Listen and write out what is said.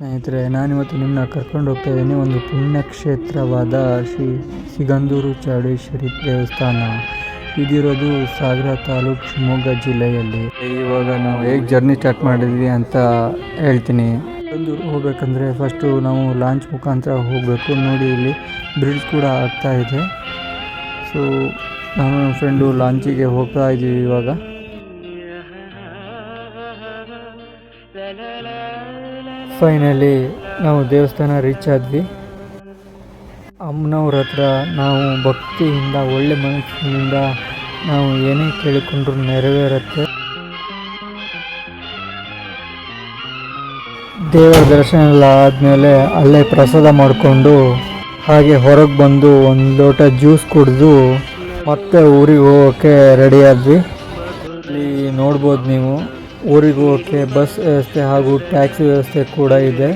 ಸ್ನೇಹಿತರೆ ನಾನಿವತ್ತು ನಿಮ್ಮನ್ನ ಕರ್ಕೊಂಡು ಹೋಗ್ತಾ ಇದ್ದೀನಿ ಒಂದು ಪುಣ್ಯಕ್ಷೇತ್ರವಾದ ಶ್ರೀ ಸಿಗಂದೂರು ಚೌಡೇಶ್ವರಿ ದೇವಸ್ಥಾನ ಇದಿರೋದು ಸಾಗರ ತಾಲೂಕು ಶಿವಮೊಗ್ಗ ಜಿಲ್ಲೆಯಲ್ಲಿ ಇವಾಗ ನಾವು ಹೇಗೆ ಜರ್ನಿ ಸ್ಟಾರ್ಟ್ ಮಾಡಿದ್ವಿ ಅಂತ ಹೇಳ್ತೀನಿ ಸಿಗಂದೂರು ಹೋಗ್ಬೇಕಂದ್ರೆ ಫಸ್ಟು ನಾವು ಲಾಂಚ್ ಮುಖಾಂತರ ಹೋಗಬೇಕು ನೋಡಿ ಇಲ್ಲಿ ಬ್ರಿಡ್ಜ್ ಕೂಡ ಆಗ್ತಾ ಇದೆ ಸೊ ನಾನು ನನ್ನ ಫ್ರೆಂಡು ಲಾಂಚಿಗೆ ಹೋಗ್ತಾ ಇದ್ದೀವಿ ಇವಾಗ ಫೈನಲಿ ನಾವು ದೇವಸ್ಥಾನ ರೀಚ್ ಆದ್ವಿ. ಅಮ್ಮನವ್ರ ಹತ್ರ ನಾವು ಭಕ್ತಿಯಿಂದ, ಒಳ್ಳೆ ಮನಸ್ಸಿನಿಂದ ನಾವು ಏನೇ ಕೇಳಿಕೊಂಡ್ರು ನೆರವೇರುತ್ತೆ. ದೇವರ ದರ್ಶನ ಎಲ್ಲ ಆದಮೇಲೆ ಅಲ್ಲೇ ಪ್ರಸಾದ ಮಾಡಿಕೊಂಡು ಹಾಗೆ ಹೊರಗೆ ಬಂದು ಒಂದು ಲೋಟ ಜ್ಯೂಸ್ ಕುಡಿದು ಮತ್ತೆ ಊರಿಗೆ ಹೋಗೋಕ್ಕೆ ರೆಡಿ ಆದ್ವಿ. ಇಲ್ಲಿ ನೋಡ್ಬೋದು ನೀವು. ಊರಿಗೆ ಹೋಗೋಕ್ಕೆ ಬಸ್ ವ್ಯವಸ್ಥೆ ಹಾಗೂ ಟ್ಯಾಕ್ಸಿ ವ್ಯವಸ್ಥೆ ಕೂಡ ಇದೆ.